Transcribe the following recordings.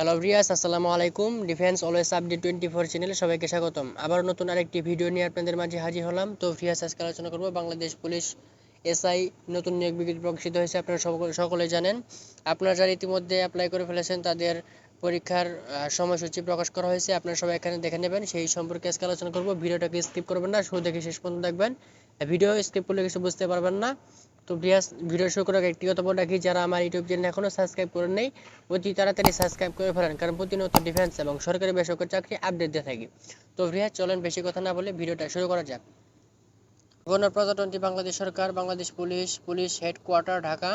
Hello Riya's আসসালামু আলাইকুম। Defence always update twenty four চ্যানেলে সবাইকে স্বাগতম। আবার নতুন আরেকটি ভিডিও নিয়ে আপনাদের মাঝে হাজির হলাম। তো রিয়াস আজকে আলোচনা করব বাংলাদেশ পুলিশ এসআই নতুন নিয়োগ বিজ্ঞপ্তি প্রকাশিত হয়েছে, আপনারা সকলে জানেন। আপনারা যারা ইতিমধ্যে অ্যাপ্লাই করে ফেলেছেন, তাদের পরীক্ষার সময়সূচি প্রকাশ করা হয়েছে। আপনারা সবাই এখানে দেখে নেবেন। সেই সম্পর্কে আজকে আলোচনা করব। ভিডিওটাকে স্কিপ করবেন না, শুরু থেকে শেষ পর্যন্ত দেখবেন। ভিডিও স্কিপ করলে কিছু বুঝতে পারবেন না। তো প্রিয়াস ভিডিও শুরু করার একটি কথা বলে রাখি, যারা আমার ইউটিউব চ্যানেল এখনও সাবস্ক্রাইব করেন নেই, অতি তাড়াতাড়ি সাবস্ক্রাইব করে ফেলেন, কারণ প্রতিনিয়ত ডিফেন্স এবং সরকারি বেসরকারি চাকরি আপডেট দিয়ে থাকি। তো প্রিয়াস চলেন বেশি কথা না বলে ভিডিওটা শুরু করা যাক। গণপ্রজাতন্ত্রী বাংলাদেশ সরকার, Bangladesh police police headquarter Dhaka.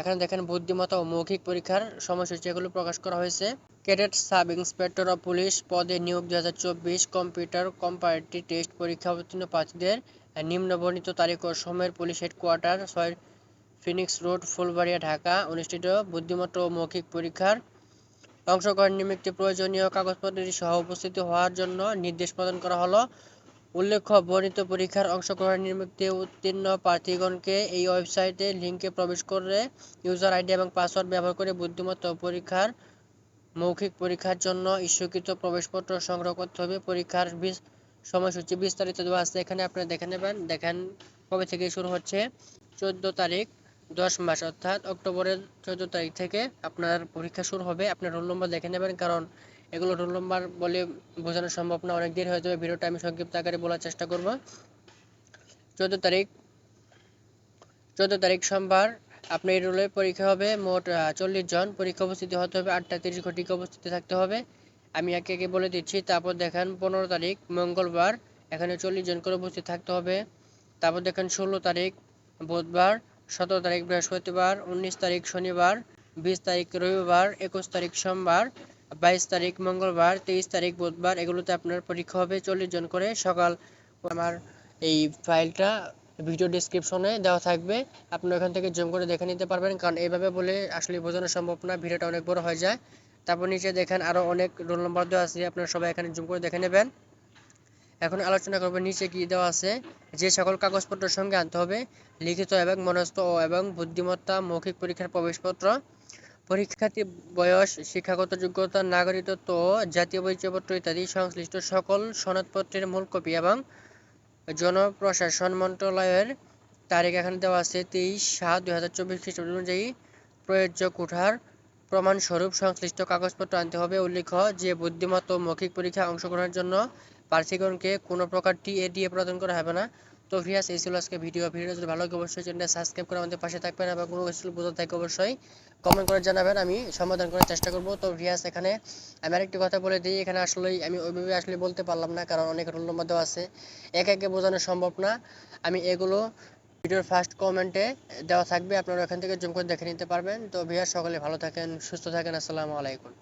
এখানে দেখেন বুদ্ধিমত্তা ও মৌখিক পরীক্ষার সময়সূচি এগুলো প্রকাশ করা হয়েছে। Cadet sub inspector of police পদে নিয়োগ দু হাজার চব্বিশ, কম্পিউটার কম্পারেটিভ টেস্ট পরীক্ষা উত্তীর্ণ প্রার্থীদের নিম্ন বর্ণিত তারিখ ও সময়ের পুলিশ হেডকোয়ার্টার, ছয় ফিনিক্স রোড, ফুলবাড়িয়া, ঢাকা, অনুষ্ঠিত বুদ্ধিমত্তা ও মৌখিক পরীক্ষার অংশগ্রহণ নিমিত্তে প্রয়োজনীয় কাগজপত্রটি সহ উপস্থিত হওয়ার জন্য নির্দেশ প্রদান করা হলো। উল্লেখ্য, বর্ণিত পরীক্ষার অংশগ্রহণ নিমিত্তে উত্তীর্ণ প্রার্থীগণকে এই ওয়েবসাইটে লিঙ্কে প্রবেশ করে ইউজার আইডি এবং পাসওয়ার্ড ব্যবহার করে বুদ্ধিমত্তা পরীক্ষার মৌখিক পরীক্ষার জন্য ইস্যুকৃত প্রবেশপত্র সংগ্রহ করতে হবে। পরীক্ষার সময়সূচি বিস্তারিত দেওয়া আছে, এখানে আপনারা দেখে নেবেন। দেখেন, কবে থেকে শুরু হচ্ছে? চোদ্দ তারিখ, দশ মাস, অর্থাৎ অক্টোবরের চোদ্দ তারিখ থেকে আপনার পরীক্ষা শুরু হবে। আপনার রোল নম্বর দেখে নেবেন, কারণ এগুলো রোল নম্বর বলে বোঝানো সম্ভব না, অনেক দেরি হয়ে যাবে। ভিডিওটা আমি সংক্ষিপ্ত আকারে বলার চেষ্টা করব। চোদ্দ তারিখ চোদ্দ তারিখ সোমবার আপনার এই রোলে পরীক্ষা হবে। মোট চল্লিশ জন। পরীক্ষা উপস্থিতি হতে হবে আটটা, তিরিশ ঘটিকা উপস্থিতি থাকতে হবে। আমি একে একে বলে দিচ্ছি, তারপর দেখেন পনেরো তারিখ, মঙ্গলবার, এখানে চল্লিশ জন করে উপস্থিত থাকতে হবে। তারপর দেখেন ষোলো তারিখ, বুধবার, সতেরো তারিখ বৃহস্পতিবার, উনিশ তারিখ শনিবার, বিশ তারিখ রবিবার, একুশ তারিখ সোমবার, বাইশ তারিখ মঙ্গলবার, তেইশ তারিখ বুধবার, এগুলোতে আপনার পরীক্ষা হবে চল্লিশ জন করে। সকাল আমার এই ফাইলটা ভিডিও ডিসক্রিপশনে দেওয়া থাকবে। আপনি ওখান থেকে জুম করে দেখে নিতে পারবেন, কারণ এইভাবে বলে আসলে বোঝানো সম্ভব না, ভিডিওটা অনেক বড় হয়ে যায়। তারপর নিচে দেখেন আরও অনেক রোল নম্বর দেওয়া আছে, আপনারা সবাই এখানে জুম করে দেখে নেবেন। এখন আলোচনা করব নিচে কি দেওয়া আছে, যে সকল কাগজপত্র সঙ্গে আনতে হবে, লিখিত এবং মনস্থ এবং বুদ্ধিমত্তা, মৌখিক পরীক্ষার প্রবেশপত্র, পরীক্ষার্থী বয়স, শিক্ষাগত যোগ্যতা, নাগরিকত্ব জাতীয় পরিচয়পত্র ইত্যাদি সংশ্লিষ্ট সকল সনদপত্রের মূল কপি এবং জনপ্রশাসন মন্ত্রণালয়ের তারিখ এখানে দেওয়া আছে তেইশ সাত দুই হাজার চব্বিশ খ্রিস্টাব্দ অনুযায়ী প্রযোজ্য কোঠার প্রমাণস্বরূপ সংশ্লিষ্ট কাগজপত্র আনতে হবে। উল্লেখ্য যে বুদ্ধিমত্তা ও মৌখিক পরীক্ষায় অংশগ্রহণের জন্য প্রার্থীগণকে কোনো প্রকার টিএ দিয়ে প্রদান করা হবে না। তো ভিয়াস এই ছিল আজকে ভিডিও। ভিডিও যদি ভালো লাগে, অবশ্যই চ্যানেলটা সাবস্ক্রাইব করে আমাদের পাশে থাকবেন এবং কোনো কিছু বোঝা থাকে অবশ্যই কমেন্ট করে জানাবেন। আমি সমাধান করার চেষ্টা করব। তো ভিয়াস এখানে আমি আরেকটি কথা বলে দিই। এখানে আসলেই আমি ওইভাবে আসলে বলতে পারলাম না, কারণ অনেক রোল নম্বর দেওয়া আছে। একে একে বোঝানো সম্ভব না। আমি এগুলো ভিডিওর ফার্স্ট কমেন্টে দেওয়া থাকবে, আপনারা ওখান থেকে জুম করে দেখে নিতে পারবেন। তো ভিয়ার সকলে ভালো থাকেন, সুস্থ থাকেন, আসসালামু আলাইকুম।